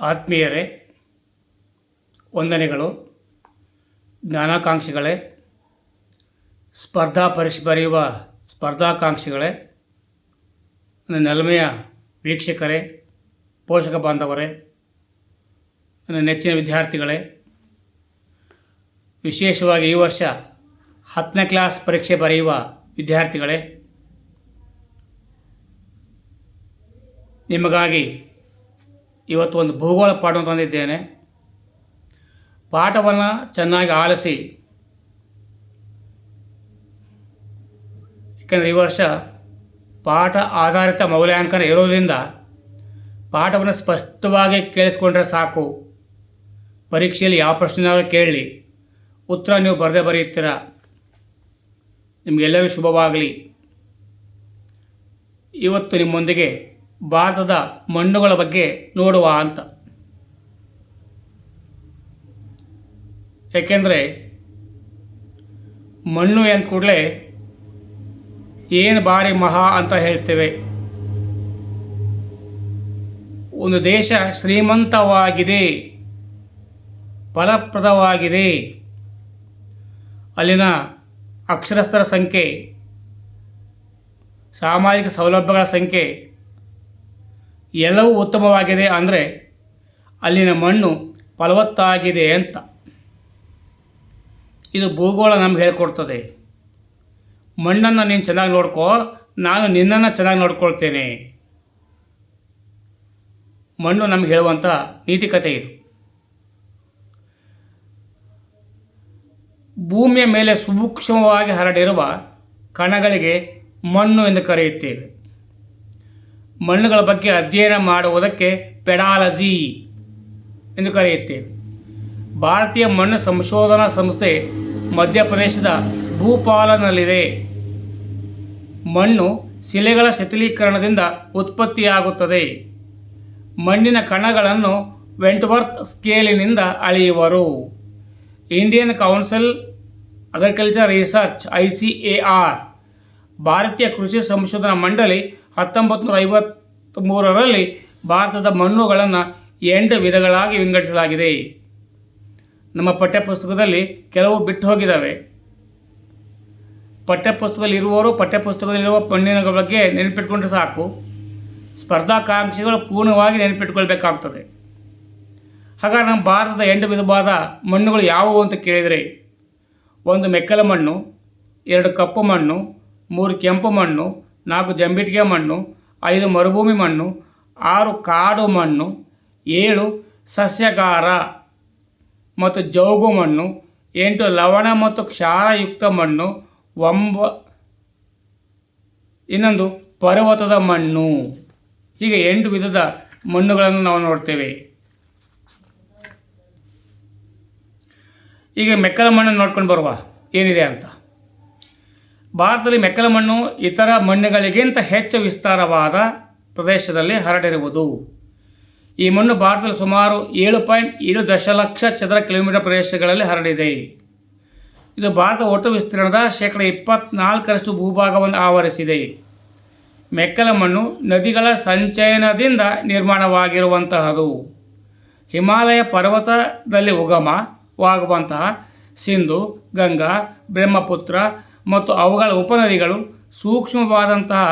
ಆತ್ಮೀಯರೇ, ವಂದನೆಗಳು. ಜ್ಞಾನಾಕಾಂಕ್ಷಿಗಳೇ, ಸ್ಪರ್ಧಾ ಪರೀಕ್ಷೆ ಬರೆಯುವ ಸ್ಪರ್ಧಾಕಾಂಕ್ಷಿಗಳೇ, ನನ್ನ ನೆಲಮೆಯ ವೀಕ್ಷಕರೇ, ಪೋಷಕ ಬಾಂಧವರೇ, ನನ್ನ ನೆಚ್ಚಿನ ವಿದ್ಯಾರ್ಥಿಗಳೇ. ವಿಶೇಷವಾಗಿ ಈ ವರ್ಷ ಹತ್ತನೇ ಕ್ಲಾಸ್ ಪರೀಕ್ಷೆ ಬರೆಯುವ ವಿದ್ಯಾರ್ಥಿಗಳೇ, ನಿಮಗಾಗಿ ಇವತ್ತು ಒಂದು ಭೂಗೋಳ ಪಾಠವನ್ನು ತಂದಿದ್ದೇನೆ. ಪಾಠವನ್ನು ಚೆನ್ನಾಗಿ ಆಲಿಸಿ ಏಕೆಂದರೆ ಈ ವರ್ಷ ಪಾಠ ಆಧಾರಿತ ಮೌಲ್ಯಾಂಕನ ಇರೋದರಿಂದ ಪಾಠವನ್ನು ಸ್ಪಷ್ಟವಾಗಿ ಕೇಳಿಸ್ಕೊಂಡ್ರೆ ಸಾಕು. ಪರೀಕ್ಷೆಯಲ್ಲಿ ಯಾವ ಪ್ರಶ್ನೆನಾದರೂ ಕೇಳಲಿ ಉತ್ತರ ನೀವು ಬರದೇ ಬರೆಯುತ್ತೀರ? ನಿಮಗೆಲ್ಲರಿಗೂ ಶುಭವಾಗಲಿ. ಇವತ್ತು ನಿಮ್ಮೊಂದಿಗೆ ಭಾರತದ ಮಣ್ಣುಗಳ ಬಗ್ಗೆ ನೋಡುವ ಅಂತ ಏಕೆಂದರೆ ಮಣ್ಣು ಎಂದ ಕೂಡಲೇ ಏನು ಭಾರಿ ಮಹಾ ಅಂತ ಹೇಳ್ತೇವೆ. ಒಂದು ದೇಶ ಶ್ರೀಮಂತವಾಗಿದೆ, ಫಲಪ್ರದವಾಗಿದೆ. ಅಲ್ಲಿನ ಅಕ್ಷರಸ್ಥರ ಸಂಖ್ಯೆ, ಸಾಮಾಜಿಕ ಸೌಲಭ್ಯಗಳ ಸಂಖ್ಯೆ ಎಲ್ಲವೂ ಉತ್ತಮವಾಗಿದೆ ಅಂದರೆ ಅಲ್ಲಿನ ಮಣ್ಣು ಫಲವತ್ತಾಗಿದೆ ಅಂತ. ಇದು ಭೂಗೋಳ ನಮ್ಗೆ ಹೇಳ್ಕೊಡ್ತದೆ. ಮಣ್ಣನ್ನು ನೀನು ಚೆನ್ನಾಗಿ ನೋಡ್ಕೋ, ನಾನು ನಿನ್ನನ್ನು ಚೆನ್ನಾಗಿ ನೋಡ್ಕೊಳ್ತೇನೆ. ಮಣ್ಣು ನಮ್ಗೆ ಹೇಳುವಂಥ ನೀತಿಕತೆ ಇದು. ಭೂಮಿಯ ಮೇಲೆ ಸೂಕ್ಷ್ಮವಾಗಿ ಹರಡಿರುವ ಕಣಗಳಿಗೆ ಮಣ್ಣು ಎಂದು ಕರೆಯುತ್ತೇವೆ. ಮಣ್ಣುಗಳ ಬಗ್ಗೆ ಅಧ್ಯಯನ ಮಾಡುವುದಕ್ಕೆ ಪೆಡಾಲಜಿ ಎಂದು ಕರೆಯುತ್ತೇವೆ. ಭಾರತೀಯ ಮಣ್ಣು ಸಂಶೋಧನಾ ಸಂಸ್ಥೆ ಮಧ್ಯಪ್ರದೇಶದ ಭೂಪಾಲನಲ್ಲಿದೆ. ಮಣ್ಣು ಶಿಲೆಗಳ ಶಿಥಿಲೀಕರಣದಿಂದ ಉತ್ಪತ್ತಿಯಾಗುತ್ತದೆ. ಮಣ್ಣಿನ ಕಣಗಳನ್ನು ವೆಂಟ್ವರ್ತ್ ಸ್ಕೇಲಿನಿಂದ ಅಳೆಯುವರು. Indian Council Agriculture Research I C A R ಭಾರತೀಯ ಕೃಷಿ ಸಂಶೋಧನಾ ಮಂಡಳಿ ಹತ್ತೊಂಬತ್ತು ನೂರ ಐವತ್ತ್ಮೂರರಲ್ಲಿ ಭಾರತದ ಮಣ್ಣುಗಳನ್ನು ಎಂಟು ವಿಧಗಳಾಗಿ ವಿಂಗಡಿಸಲಾಗಿದೆ. ನಮ್ಮ ಪಠ್ಯಪುಸ್ತಕದಲ್ಲಿ ಕೆಲವು ಬಿಟ್ಟು ಹೋಗಿದ್ದಾವೆ ಪಠ್ಯಪುಸ್ತಕದಲ್ಲಿರುವವರು ಪಠ್ಯಪುಸ್ತಕದಲ್ಲಿರುವ ಮಣ್ಣಿನ ಬಗ್ಗೆ ನೆನಪಿಟ್ಕೊಂಡ್ರೆ ಸಾಕು. ಸ್ಪರ್ಧಾಕಾಂಕ್ಷಿಗಳು ಪೂರ್ಣವಾಗಿ ನೆನಪಿಟ್ಕೊಳ್ಬೇಕಾಗ್ತದೆ. ಹಾಗಾದ್ರೆ ನಮ್ಮ ಭಾರತದ ಎಂಟು ವಿಧವಾದ ಮಣ್ಣುಗಳು ಯಾವುವು ಅಂತ ಕೇಳಿದರೆ, ಒಂದು ಮೆಕ್ಕಲ ಮಣ್ಣು, ಎರಡು ಕಪ್ಪು ಮಣ್ಣು, ಮೂರು ಕೆಂಪು ಮಣ್ಣು ನಾಲ್ಕು ಜಂಬಿಟ್ಗೆ ಮಣ್ಣು, ಐದು ಮರುಭೂಮಿ ಮಣ್ಣು, ಆರು ಕಾಡು ಮಣ್ಣು, ಏಳು ಸಸ್ಯಗಾರ ಮತ್ತು ಜೌಗು ಮಣ್ಣು, ಎಂಟು ಲವಣ ಮತ್ತು ಕ್ಷಾರಯುಕ್ತ ಮಣ್ಣು, ಒಂಬ ಇನ್ನೊಂದು ಪರ್ವತದ ಮಣ್ಣು. ಹೀಗೆ ಎಂಟು ವಿಧದ ಮಣ್ಣುಗಳನ್ನು ನಾವು ನೋಡ್ತೇವೆ. ಈಗ ಮೆಕ್ಕಲ ಮಣ್ಣನ್ನು ನೋಡ್ಕೊಂಡು ಬರುವ ಏನಿದೆ ಅಂತ. ಭಾರತದಲ್ಲಿ ಮೆಕ್ಕಲು ಮಣ್ಣು ಇತರ ಮಣ್ಣುಗಳಿಗಿಂತ ಹೆಚ್ಚು ವಿಸ್ತಾರವಾದ ಪ್ರದೇಶದಲ್ಲಿ ಹರಡಿರುವುದು. ಈ ಮಣ್ಣು ಭಾರತದಲ್ಲಿ ಸುಮಾರು ಏಳು ಪಾಯಿಂಟ್ ಏಳು ದಶಲಕ್ಷ ಚದರ ಕಿಲೋಮೀಟರ್ ಪ್ರದೇಶಗಳಲ್ಲಿ ಹರಡಿದೆ. ಇದು ಭಾರತ ಒಟ್ಟು ವಿಸ್ತೀರ್ಣದ ಶೇಕಡ ಇಪ್ಪತ್ನಾಲ್ಕರಷ್ಟು ಭೂಭಾಗವನ್ನು ಆವರಿಸಿದೆ. ಮೆಕ್ಕಲ ಮಣ್ಣು ನದಿಗಳ ಸಂಚಯನದಿಂದ ನಿರ್ಮಾಣವಾಗಿರುವಂತಹದು. ಹಿಮಾಲಯ ಪರ್ವತದಲ್ಲಿ ಉಗಮವಾಗುವಂತಹ ಸಿಂಧು, ಗಂಗಾ, ಬ್ರಹ್ಮಪುತ್ರ ಮತ್ತು ಅವುಗಳ ಉಪನದಿಗಳು ಸೂಕ್ಷ್ಮವಾದಂತಹ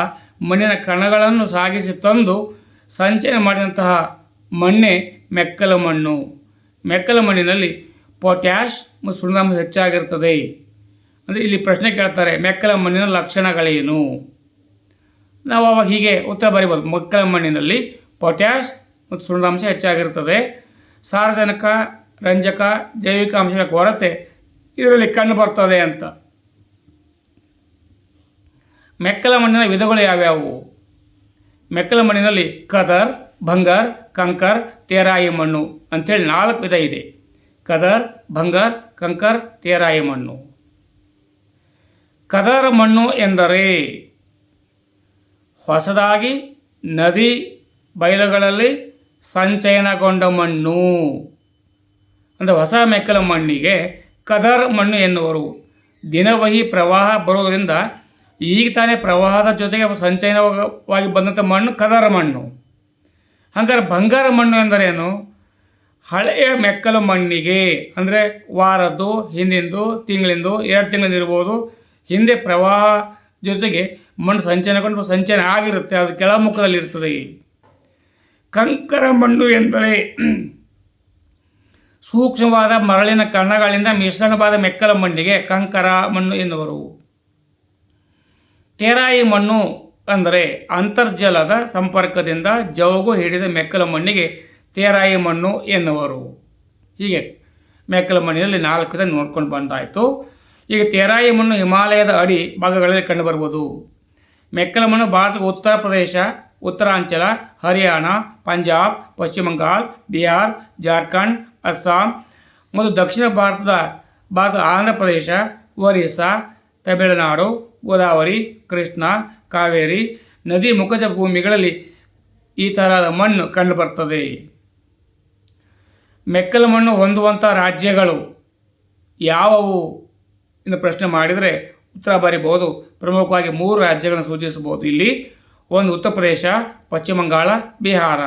ಮಣ್ಣಿನ ಕಣಗಳನ್ನು ಸಾಗಿಸಿ ತಂದು ಸಂಚಯನ ಮಾಡಿದಂತಹ ಮಣ್ಣೆ ಮೆಕ್ಕಲ ಮಣ್ಣು. ಮೆಕ್ಕಲ ಮಣ್ಣಿನಲ್ಲಿ ಪೊಟ್ಯಾಶ್ ಮತ್ತು ಸುಣ್ಣಾಂಶ ಹೆಚ್ಚಾಗಿರ್ತದೆ ಅಂದರೆ ಇಲ್ಲಿ ಪ್ರಶ್ನೆ ಕೇಳ್ತಾರೆ, ಮೆಕ್ಕಲ ಮಣ್ಣಿನ ಲಕ್ಷಣಗಳೇನು? ನಾವು ಅವಾಗ ಹೀಗೆ ಉತ್ತರ ಬರಿಬೋದು. ಮೆಕ್ಕಲ ಮಣ್ಣಿನಲ್ಲಿ ಪೊಟ್ಯಾಶ್ ಮತ್ತು ಸುಣ್ಣಾಂಶ ಹೆಚ್ಚಾಗಿರ್ತದೆ ಸಾರಜನಕ, ರಂಜಕ, ಜೈವಿಕ ಅಂಶಗಳ ಕೊರತೆ ಇದರಲ್ಲಿ ಕಂಡು ಬರ್ತದೆ ಅಂತ. ಮೆಕ್ಕಲ ಮಣ್ಣಿನ ವಿಧಗಳು ಯಾವ್ಯಾವು? ಮೆಕ್ಕಲ ಮಣ್ಣಿನಲ್ಲಿ ಕದರ್, ಭಂಗರ್, ಕಂಕರ್, ತೇರಾಯಿ ಮಣ್ಣು ಅಂಥೇಳಿ ನಾಲ್ಕು ವಿಧ ಇದೆ. ಕದರ್, ಭಂಗರ್, ಕಂಕರ್, ತೇರಾಯಿ ಮಣ್ಣು. ಕದರ್ ಮಣ್ಣು ಎಂದರೆ ಹೊಸದಾಗಿ ನದಿ ಬಯಲುಗಳಲ್ಲಿ ಸಂಚಯನಗೊಂಡ ಮಣ್ಣು. ಅಂದರೆ ಹೊಸ ಮೆಕ್ಕಲ ಮಣ್ಣಿಗೆ ಕದರ್ ಮಣ್ಣು ಎನ್ನುವರು. ದಿನವಹಿ ಪ್ರವಾಹ ಬರುವುದರಿಂದ ಈಗ ತಾನೇ ಪ್ರವಾಹದ ಜೊತೆಗೆ ಸಂಚಯನವಾಗಿ ಬಂದಂಥ ಮಣ್ಣು, ಕದರ ಮಣ್ಣು. ಹಂಗಾರೆ ಬಂಗಾರ ಮಣ್ಣು ಎಂದರೇನು? ಹಳೆಯ ಮೆಕ್ಕಲು ಮಣ್ಣಿಗೆ, ಅಂದರೆ ವಾರದ್ದು, ಹಿಂದಿಂದು, ತಿಂಗಳಿಂದು, ಎರಡು ತಿಂಗಳಿಂದ ಇರ್ಬೋದು. ಹಿಂದೆ ಪ್ರವಾಹ ಜೊತೆಗೆ ಮಣ್ಣು ಸಂಚಯನಗೊಂಡು ಸಂಚಯನ ಆಗಿರುತ್ತೆ, ಅದು ಕೆಳಮುಖದಲ್ಲಿ ಇರ್ತದೆ. ಕಂಕರ ಮಣ್ಣು ಎಂದರೆ ಸೂಕ್ಷ್ಮವಾದ ಮರಳಿನ ಕಣಗಳಿಂದ ಮಿಶ್ರಣವಾದ ಮೆಕ್ಕಲ ಮಣ್ಣಿಗೆ ಕಂಕರ ಮಣ್ಣು ಎನ್ನುವರು. ತೇರಾಯಿ ಮಣ್ಣು ಅಂದರೆ ಅಂತರ್ಜಲದ ಸಂಪರ್ಕದಿಂದ ಜವುಗು ಹಿಡಿದ ಮೆಕ್ಕಲ ಮಣ್ಣಿಗೆ ತೇರಾಯಿ ಮಣ್ಣು ಎನ್ನುವರು. ಹೀಗೆ ಮೆಕ್ಕಲ ಮಣ್ಣಿನಲ್ಲಿ ನಾಲ್ಕು ನೋಡ್ಕೊಂಡು ಬಂದಾಯಿತು. ಈಗ ತೇರಾಯಿ ಮಣ್ಣು ಹಿಮಾಲಯದ ಅಡಿ ಭಾಗಗಳಲ್ಲಿ ಕಂಡುಬರುವುದು. ಮೆಕ್ಕಲ ಮಣ್ಣು ಭಾರತದ ಉತ್ತರ ಪ್ರದೇಶ, ಉತ್ತರಾಂಚಲ, ಹರಿಯಾಣ, ಪಂಜಾಬ್, ಪಶ್ಚಿಮ ಬಂಗಾಳ, ಬಿಹಾರ್, ಜಾರ್ಖಂಡ್, ಅಸ್ಸಾಂ ಮತ್ತು ದಕ್ಷಿಣ ಭಾರತದ ಭಾರತದ ಆಂಧ್ರ ಪ್ರದೇಶ, ಒರಿಸ್ಸಾ ತಮಿಳುನಾಡು, ಗೋದಾವರಿ, ಕೃಷ್ಣ, ಕಾವೇರಿ ನದಿ ಮುಖಜ ಭೂಮಿಗಳಲ್ಲಿ ಈ ಥರದ ಮಣ್ಣು ಕಂಡುಬರ್ತದೆ. ಮೆಕ್ಕಲ ಮಣ್ಣು ಹೊಂದುವಂಥ ರಾಜ್ಯಗಳು ಯಾವುವು ಎಂದು ಪ್ರಶ್ನೆ ಮಾಡಿದರೆ ಉತ್ತರ ಬರೀಬಹುದು. ಪ್ರಮುಖವಾಗಿ ಮೂರು ರಾಜ್ಯಗಳನ್ನು ಸೂಚಿಸಬಹುದು. ಇಲ್ಲಿ ಒಂದು ಉತ್ತರ ಪ್ರದೇಶ, ಪಶ್ಚಿಮ ಬಂಗಾಳ, ಬಿಹಾರ.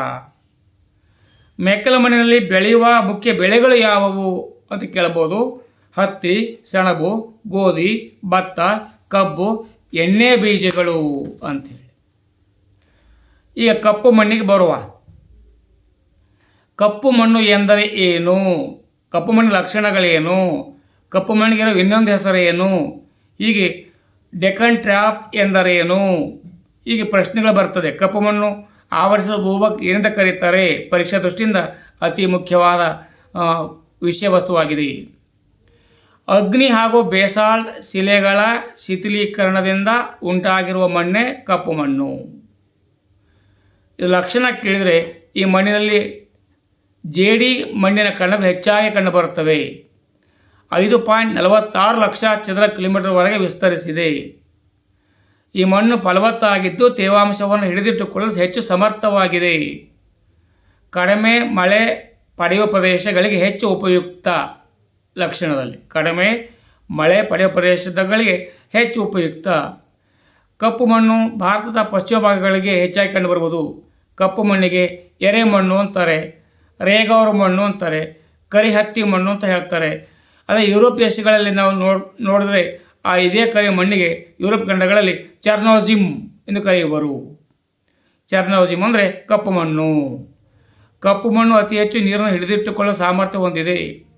ಮೆಕ್ಕಲ ಮಣ್ಣಿನಲ್ಲಿ ಬೆಳೆಯುವ ಮುಖ್ಯ ಬೆಳೆಗಳು ಯಾವುವು ಅಂತ ಕೇಳ್ಬೋದು ಹತ್ತಿ, ಸೆಣಬು, ಗೋಧಿ, ಭತ್ತ, ಕಬ್ಬು, ಎಣ್ಣೆ ಬೀಜಗಳು ಅಂಥೇಳಿ ಈಗ ಕಪ್ಪು ಮಣ್ಣಿಗೆ ಬರುವ. ಕಪ್ಪು ಮಣ್ಣು ಎಂದರೆ ಏನು? ಕಪ್ಪು ಮಣ್ಣಿನ ಲಕ್ಷಣಗಳೇನು? ಕಪ್ಪು ಮಣ್ಣಿಗೆ ಇನ್ನೊಂದು ಹೆಸರೇನು? ಹೀಗೆ ಡೆಕನ್ ಟ್ರ್ಯಾಪ್ ಎಂದರೇನು? ಹೀಗೆ ಪ್ರಶ್ನೆಗಳು ಬರ್ತದೆ. ಕಪ್ಪು ಮಣ್ಣು ಆವರಿಸಿದ ಭೂಭಾಗ ಏನಂತ ಕರೀತಾರೆ ಪರೀಕ್ಷಾ ದೃಷ್ಟಿಯಿಂದ ಅತಿ ಮುಖ್ಯವಾದ ವಿಷಯ ವಸ್ತುವಾಗಿದೆ ಅಗ್ನಿ ಹಾಗೂ ಬೇಸಾಲ್ಟ್ ಶಿಲೆಗಳ ಶಿಥಿಲೀಕರಣದಿಂದ ಉಂಟಾಗಿರುವ ಮಣ್ಣೆ ಕಪ್ಪು ಮಣ್ಣು. ಇದು ಲಕ್ಷಣ ಕೇಳಿದರೆ ಈ ಮಣ್ಣಿನಲ್ಲಿ ಜೇಡಿ ಮಣ್ಣಿನ ಕಣಗಳು ಹೆಚ್ಚಾಗಿ ಕಂಡುಬರುತ್ತವೆ. ಐದು ಪಾಯಿಂಟ್ ನಲವತ್ತಾರು ಲಕ್ಷ ಚದರ ಕಿಲೋಮೀಟರ್ವರೆಗೆ ವಿಸ್ತರಿಸಿದೆ. ಈ ಮಣ್ಣು ಫಲವತ್ತಾಗಿದ್ದು ತೇವಾಂಶವನ್ನು ಹಿಡಿದಿಟ್ಟುಕೊಳ್ಳಲು ಹೆಚ್ಚು ಸಮರ್ಥವಾಗಿದೆ. ಕಡಿಮೆ ಮಳೆ ಪಡೆಯುವ ಪ್ರದೇಶಗಳಿಗೆ ಹೆಚ್ಚು ಉಪಯುಕ್ತ. ಲಕ್ಷಣದಲ್ಲಿ. ಕಡಿಮೆ ಮಳೆ ಪಡೆಯುವ ಪ್ರದೇಶಗಳಿಗೆ ಹೆಚ್ಚು ಉಪಯುಕ್ತ. ಕಪ್ಪು ಮಣ್ಣು ಭಾರತದ ಪಶ್ಚಿಮ ಭಾಗಗಳಿಗೆ ಹೆಚ್ಚಾಗಿ ಕಂಡುಬರ್ಬೋದು ಕಪ್ಪು ಮಣ್ಣಿಗೆ ಎರೆ ಮಣ್ಣು ಅಂತಾರೆ, ರೇಗೌರ ಮಣ್ಣು ಅಂತಾರೆ, ಕರಿಹತ್ತಿ ಮಣ್ಣು ಅಂತ ಹೇಳ್ತಾರೆ. ಅದೇ ಯುರೋಪ್ ದೇಶಗಳಲ್ಲಿ ನಾವು ನೋಡ್ ನೋಡಿದ್ರೆ ಆ ಇದೇ ಕರಿ ಮಣ್ಣಿಗೆ ಯುರೋಪ್ ಖಂಡಗಳಲ್ಲಿ ಚರ್ನೋಜಿಮ್ ಎಂದು ಕರೆಯುವರು. ಚರ್ನೋಜಿಮ್ ಅಂದರೆ ಕಪ್ಪು ಮಣ್ಣು. ಕಪ್ಪು ಮಣ್ಣು ಅತಿ ಹೆಚ್ಚು ನೀರನ್ನು ಹಿಡಿದಿಟ್ಟುಕೊಳ್ಳುವ ಸಾಮರ್ಥ್ಯ ಹೊಂದಿದೆ.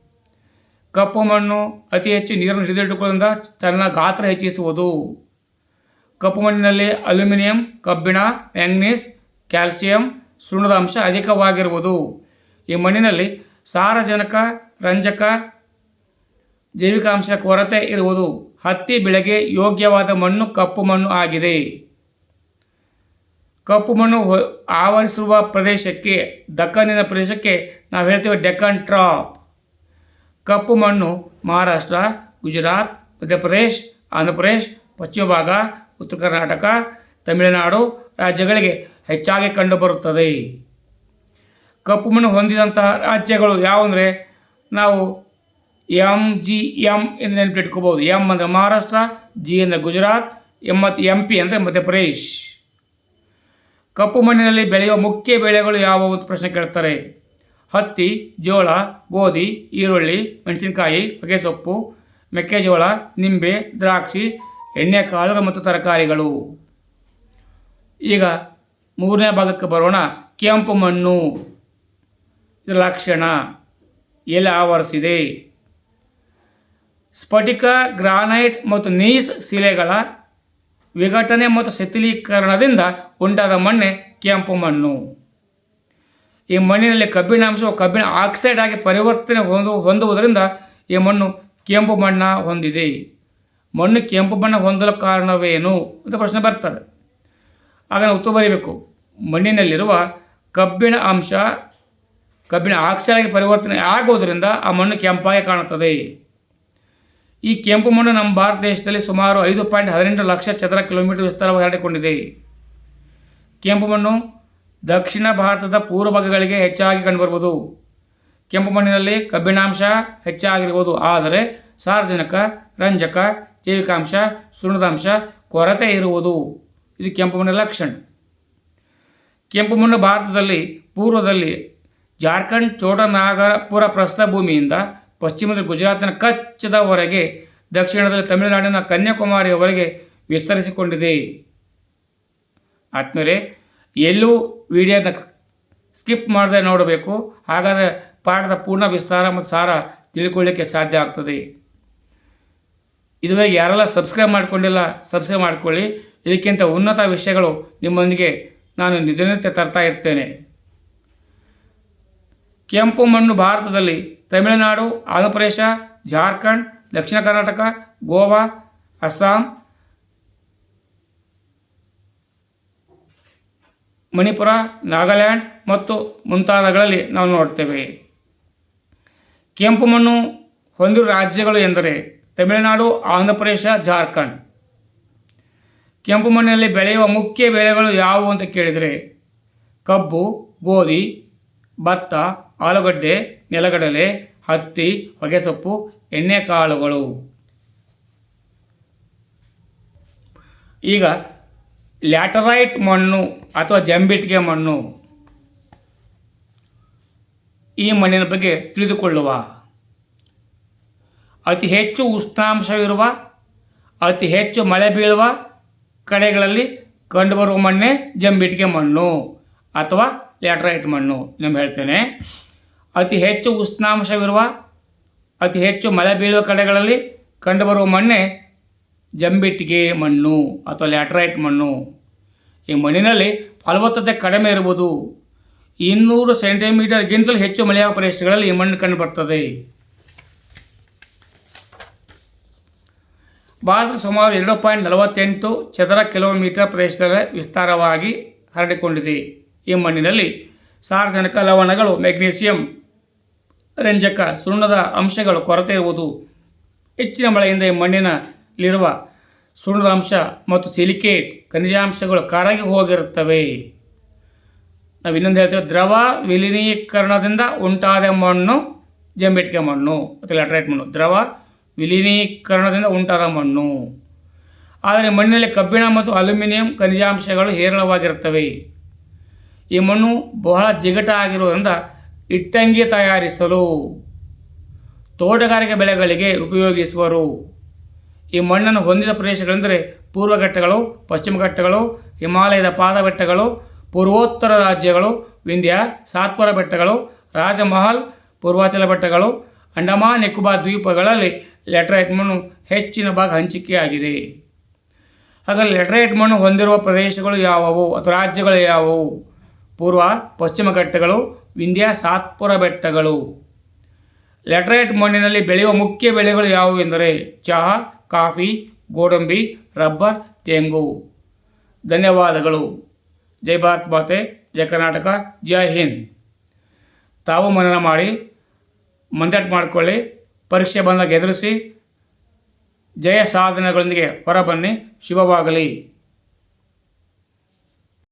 ಕಪ್ಪು ಮಣ್ಣು ಅತಿ ಹೆಚ್ಚು ನೀರನ್ನು ಹಿಡಿದಿಟ್ಟುಕೊಳ್ಳೋದ್ರಿಂದ ತನ್ನ ಗಾತ್ರ ಹೆಚ್ಚಿಸುವುದು. ಕಪ್ಪು ಮಣ್ಣಿನಲ್ಲಿ ಅಲ್ಯೂಮಿನಿಯಂ, ಕಬ್ಬಿಣ, ಮ್ಯಾಂಗ್ನೀಸ್, ಕ್ಯಾಲ್ಸಿಯಂ, ಸುಣ್ಣದ ಅಂಶ ಅಧಿಕವಾಗಿರುವುದು. ಈ ಮಣ್ಣಿನಲ್ಲಿ ಸಾರಜನಕ, ರಂಜಕ, ಜೈವಿಕಾಂಶದ ಕೊರತೆ ಇರುವುದು. ಹತ್ತಿ ಬೆಳೆಗೆ ಯೋಗ್ಯವಾದ ಮಣ್ಣು ಕಪ್ಪು ಮಣ್ಣು ಆಗಿದೆ. ಕಪ್ಪು ಮಣ್ಣು ಆವರಿಸುವ ಪ್ರದೇಶಕ್ಕೆ, ದಕ್ಕನಿನ ಪ್ರದೇಶಕ್ಕೆ ನಾವು ಹೇಳ್ತೀವಿ ಡೆಕ್ಕನ್ ಟ್ರಾಪ್. ಕಪ್ಪು ಮಣ್ಣು ಮಹಾರಾಷ್ಟ್ರ, ಗುಜರಾತ್, ಮಧ್ಯಪ್ರದೇಶ್ ಆಂಧ್ರ ಪ್ರದೇಶ್ ಪಶ್ಚಿಮ ಭಾಗ, ಉತ್ತರ ಕರ್ನಾಟಕ, ತಮಿಳುನಾಡು ರಾಜ್ಯಗಳಿಗೆ ಹೆಚ್ಚಾಗಿ ಕಂಡುಬರುತ್ತದೆ. ಕಪ್ಪು ಮಣ್ಣು ಹೊಂದಿದಂತಹ ರಾಜ್ಯಗಳು ಯಾವುವಂದರೆ ನಾವು ಎಂ ಜಿ ಎಂ ಎಂದು ನೆನಪಿಟ್ಕೋಬೋದು ಎಂ ಅಂದರೆ ಮಹಾರಾಷ್ಟ್ರ, ಜಿ ಅಂದರೆ ಗುಜರಾತ್ ಎಂ ಮತ್ತು ಎಂ ಪಿ ಅಂದರೆ ಮಧ್ಯಪ್ರದೇಶ್. ಕಪ್ಪು ಮಣ್ಣಿನಲ್ಲಿ ಬೆಳೆಯುವ ಮುಖ್ಯ ಬೆಳೆಗಳು ಯಾವುವು ಪ್ರಶ್ನೆ ಕೇಳ್ತಾರೆ. ಹತ್ತಿ, ಜೋಳ, ಗೋಧಿ, ಈರುಳ್ಳಿ, ಮೆಣಸಿನಕಾಯಿ ಹೊಗೆಸೊಪ್ಪು ಮೆಕ್ಕೆಜೋಳ, ನಿಂಬೆ, ದ್ರಾಕ್ಷಿ, ಎಣ್ಣೆಕಾಳುಗಳು ಮತ್ತು ತರಕಾರಿಗಳು. ಈಗ ಮೂರನೇ ಭಾಗಕ್ಕೆ ಬರೋಣ. ಕೆಂಪು ಮಣ್ಣು. ಇದರ ಲಕ್ಷಣ. ಎಲೆ ಆವರಿಸಿದೆ. ಸ್ಫಟಿಕ, ಗ್ರಾನೈಟ್ ಮತ್ತು ನೀಸ್ ಶಿಲೆಗಳ ವಿಘಟನೆ ಮತ್ತು ಶಿಥಿಲೀಕರಣದಿಂದ ಉಂಟಾದ ಮಣ್ಣೆ ಕೆಂಪು ಮಣ್ಣು. ಈ ಮಣ್ಣಿನಲ್ಲಿ ಕಬ್ಬಿಣಾಂಶವು ಕಬ್ಬಿಣ ಆಕ್ಸೈಡ್ ಆಗಿ ಪರಿವರ್ತನೆ ಹೊಂದು ಹೊಂದುವುದರಿಂದ ಈ ಮಣ್ಣು ಕೆಂಪು ಬಣ್ಣ ಹೊಂದಿದೆ. ಮಣ್ಣು ಕೆಂಪು ಬಣ್ಣ ಹೊಂದಲು ಕಾರಣವೇನು ಅಂತ ಪ್ರಶ್ನೆ ಬರ್ತದೆ ಆಗ ನಾವು ಉತ್ತರ ಬರೀಬೇಕು. ಮಣ್ಣಿನಲ್ಲಿರುವ ಕಬ್ಬಿಣ ಅಂಶ, ಕಬ್ಬಿಣ ಆಕ್ಸೈಡ್ ಆಗಿ ಪರಿವರ್ತನೆ ಆಗುವುದರಿಂದ ಆ ಮಣ್ಣು ಕೆಂಪಾಗಿ ಕಾಣುತ್ತದೆ. ಈ ಕೆಂಪು ಮಣ್ಣು ನಮ್ಮ ಭಾರತ ದೇಶದಲ್ಲಿ ಸುಮಾರು ಐದು ಪಾಯಿಂಟ್ ಹದಿನೆಂಟು ಲಕ್ಷ ಚದರ ಕಿಲೋಮೀಟರ್ ವಿಸ್ತಾರವಾಗಿ ಹರಡಿಕೊಂಡಿದೆ. ಕೆಂಪು ಮಣ್ಣು ದಕ್ಷಿಣ ಭಾರತದ ಪೂರ್ವ ಭಾಗಗಳಿಗೆ ಹೆಚ್ಚಾಗಿ ಕಂಡುಬರುವುದು ಕೆಂಪು ಮಣ್ಣಿನಲ್ಲಿ ಕಬ್ಬಿಣಾಂಶ ಹೆಚ್ಚಾಗಿರುವುದು ಆದರೆ ಸಾರ್ವಜನಿಕ ರಂಜಕ, ಜೈವಿಕಾಂಶ, ಸುಣ್ಣದಾಂಶ ಕೊರತೆ ಇರುವುದು. ಇದು ಕೆಂಪು ಮಣ್ಣಿನ ಲಕ್ಷಣ. ಕೆಂಪು ಮಣ್ಣು ಭಾರತದಲ್ಲಿ, ಪೂರ್ವದಲ್ಲಿ ಜಾರ್ಖಂಡ್, ಚೋಟನಾಗಪುರ ಪ್ರಸ್ಥಭೂಮಿಯಿಂದ ಪಶ್ಚಿಮದ ಗುಜರಾತಿನ ಕಚ್ಚದವರೆಗೆ ದಕ್ಷಿಣದಲ್ಲಿ ತಮಿಳುನಾಡಿನ ಕನ್ಯಾಕುಮಾರಿಯವರೆಗೆ ವಿಸ್ತರಿಸಿಕೊಂಡಿದೆ. ಆದ್ಮೇಲೆ ಎಲ್ಲೂ ವಿಡಿಯೋನ ಸ್ಕಿಪ್ ಮಾಡದೆ ನೋಡಬೇಕು. ಹಾಗಾದರೆ ಪಾಠದ ಪೂರ್ಣ ವಿಸ್ತಾರ ಮತ್ತು ಸಾರ ತಿಳ್ಕೊಳ್ಳಿಕ್ಕೆ ಸಾಧ್ಯ ಆಗ್ತದೆ. ಇದುವರೆಗೆ ಯಾರೆಲ್ಲ ಸಬ್ಸ್ಕ್ರೈಬ್ ಮಾಡಿಕೊಂಡಿಲ್ಲ, ಸಬ್ಸ್ಕ್ರೈಬ್ ಮಾಡಿಕೊಳ್ಳಿ. ಇದಕ್ಕಿಂತ ಉನ್ನತ ವಿಷಯಗಳು ನಿಮ್ಮೊಂದಿಗೆ ನಾನು ದಿನನಿತ್ಯ ತರ್ತಾ ಇರ್ತೇನೆ. ಕೆಂಪು ಮಣ್ಣು ಭಾರತದಲ್ಲಿ ತಮಿಳುನಾಡು, ಆಂಧ್ರಪ್ರದೇಶ, ಜಾರ್ಖಂಡ್, ದಕ್ಷಿಣ ಕರ್ನಾಟಕ, ಗೋವಾ, ಅಸ್ಸಾಂ ಮಣಿಪುರ, ನಾಗಾಲ್ಯಾಂಡ್ ಮತ್ತು ಮುಂತಾದಗಳಲ್ಲಿ ನಾವು ನೋಡ್ತೇವೆ. ಕೆಂಪು ಮಣ್ಣು ಹೊಂದಿರುವ ರಾಜ್ಯಗಳು ಎಂದರೆ ತಮಿಳುನಾಡು, ಆಂಧ್ರಪ್ರದೇಶ, ಜಾರ್ಖಂಡ್. ಕೆಂಪು ಮಣ್ಣಿನಲ್ಲಿ ಬೆಳೆಯುವ ಮುಖ್ಯ ಬೆಳೆಗಳು ಯಾವುವು ಅಂತ ಕೇಳಿದರೆ ಕಬ್ಬು, ಗೋಧಿ, ಭತ್ತ, ಆಲೂಗಡ್ಡೆ, ನೆಲಗಡಲೆ, ಹತ್ತಿ, ಹೊಗೆಸೊಪ್ಪು, ಎಣ್ಣೆಕಾಳುಗಳು. ಈಗ ಲ್ಯಾಟರೈಟ್ ಮಣ್ಣು ಅಥವಾ ಜಂಬಿಟ್ಟಿಗೆ ಮಣ್ಣು ಈ ಮಣ್ಣಿನ ಬಗ್ಗೆ ತಿಳಿದುಕೊಳ್ಳುವ. ಅತಿ ಹೆಚ್ಚು ಉಷ್ಣಾಂಶವಿರುವ, ಅತಿ ಹೆಚ್ಚು ಮಳೆ ಬೀಳುವ ಕಡೆಗಳಲ್ಲಿ ಕಂಡುಬರುವ ಮಣ್ಣೇ ಜಂಬಿಟ್ಟಿಗೆ ಮಣ್ಣು ಅಥವಾ ಲ್ಯಾಟರೈಟ್ ಮಣ್ಣು ನಿಮ್ಗೆ ಹೇಳ್ತೇನೆ. ಅತಿ ಹೆಚ್ಚು ಉಷ್ಣಾಂಶವಿರುವ, ಅತಿ ಹೆಚ್ಚು ಮಳೆ ಬೀಳುವ ಕಡೆಗಳಲ್ಲಿ ಕಂಡುಬರುವ ಮಣ್ಣೆ ಜಂಬಿಟ್ಟಿಗೆ ಮಣ್ಣು ಅಥವಾ ಲ್ಯಾಟ್ರೈಟ್ ಮಣ್ಣು. ಈ ಮಣ್ಣಿನಲ್ಲಿ ಫಲವತ್ತತೆ ಕಡಿಮೆ ಇರುವುದು. ಇನ್ನೂರು ಸೆಂಟಿಮೀಟರ್ಗಿಂತಲೂ ಹೆಚ್ಚು ಮಳೆಯಾಗುವ ಪ್ರದೇಶಗಳಲ್ಲಿ ಈ ಮಣ್ಣು ಕಂಡುಬರ್ತದೆ. ಭಾರತ ಸುಮಾರು ಎರಡು ಪಾಯಿಂಟ್ ನಲವತ್ತೆಂಟು ಚದರ ಕಿಲೋಮೀಟರ್ ಪ್ರದೇಶದಲ್ಲಿ ವಿಸ್ತಾರವಾಗಿ ಹರಡಿಕೊಂಡಿದೆ. ಈ ಮಣ್ಣಿನಲ್ಲಿ ಸಾರ್ವಜನಿಕ ಲವಣಗಳು, ಮೆಗ್ನೀಸಿಯಂ, ರಂಜಕ, ಸುಣ್ಣದ ಅಂಶಗಳು ಕೊರತೆ ಇರುವುದು. ಹೆಚ್ಚಿನ ಮಳೆಯಿಂದ ಈ ಮಣ್ಣಿನಲ್ಲಿರುವ ಸುಣ್ಣದ ಅಂಶ ಮತ್ತು ಸಿಲಿಕೇಟ್ ಖನಿಜಾಂಶಗಳು ಕರಗಿ ಹೋಗಿರುತ್ತವೆ. ನಾವು ಇನ್ನೊಂದು ಹೇಳ್ತೇವೆ, ದ್ರವ ವಿಲೀನೀಕರಣದಿಂದ ಉಂಟಾದ ಮಣ್ಣು ಜಂಬಿಟ್ಟಿಗೆ ಮಣ್ಣು, ಮತ್ತು ಲ್ಯಾಟ್ರೈಟ್ ಮಣ್ಣು. ದ್ರವ ವಿಲೀನೀಕರಣದಿಂದ ಉಂಟಾದ ಮಣ್ಣು. ಆದರೆ ಮಣ್ಣಿನಲ್ಲಿ ಕಬ್ಬಿಣ ಮತ್ತು ಅಲ್ಯೂಮಿನಿಯಂ ಖನಿಜಾಂಶಗಳು ಹೇರಳವಾಗಿರುತ್ತವೆ. ಈ ಮಣ್ಣು ಬಹಳ ಜಿಗಟಾಗಿರುವುದರಿಂದ ಇಟ್ಟಂಗಿ ತಯಾರಿಸಲು ತೋಟಗಾರಿಕೆ ಬೆಳೆಗಳಿಗೆ ಉಪಯೋಗಿಸುವರು. ಈ ಮಣ್ಣನ್ನು ಹೊಂದಿದ ಪ್ರದೇಶಗಳೆಂದರೆ ಪೂರ್ವ ಘಟ್ಟಗಳು ಪಶ್ಚಿಮ ಘಟ್ಟಗಳು ಹಿಮಾಲಯದ ಪಾದ ಬೆಟ್ಟಗಳು ಪೂರ್ವೋತ್ತರ ರಾಜ್ಯಗಳು, ವಿಂಧ್ಯ, ಸಾತ್ಪುರ ಬೆಟ್ಟಗಳು, ರಾಜಮಹಲ್, ಪೂರ್ವಾಚಲ ಬೆಟ್ಟಗಳು, ಅಂಡಮಾನ್, ನಿಕೋಬಾರ್ ದ್ವೀಪಗಳಲ್ಲಿ ಲೆಟರೈಟ್ ಮಣ್ಣು ಹೆಚ್ಚಿನ ಭಾಗ ಹಂಚಿಕೆಯಾಗಿದೆ. ಹಾಗಾಗಿ ಲೆಟರೈಟ್ ಮಣ್ಣು ಹೊಂದಿರುವ ಪ್ರದೇಶಗಳು ಯಾವುವು ಅಥವಾ ರಾಜ್ಯಗಳು ಯಾವುವು? ಪೂರ್ವ ಪಶ್ಚಿಮ ಘಟ್ಟಗಳು ವಿಂಧ್ಯ, ಸಾತ್ಪುರ ಬೆಟ್ಟಗಳು. ಲೆಟರೈಟ್ ಮಣ್ಣಿನಲ್ಲಿ ಬೆಳೆಯುವ ಮುಖ್ಯ ಬೆಳೆಗಳು ಯಾವುವು ಎಂದರೆ ಚಹಾ ಕಾಫಿ, ಗೋಡಂಬಿ, ರಬ್ಬರ್, ತೆಂಗು. ಧನ್ಯವಾದಗಳು. ಜೈ ಭಾರತ್ ಮಾತೆ ಜಯ ಕರ್ನಾಟಕ, ಜೈ ಹಿಂದ್. ತಾವು ಮನನ ಮಾಡಿ, ಮಂದಟ್ ಮಾಡಿಕೊಳ್ಳಿ, ಪರೀಕ್ಷೆ ಬಂದಾಗ ಎದುರಿಸಿ, ಜಯ ಸಾಧನೆಗಳೊಂದಿಗೆ ಹೊರಬನ್ನಿ, ಶುಭವಾಗಲಿ.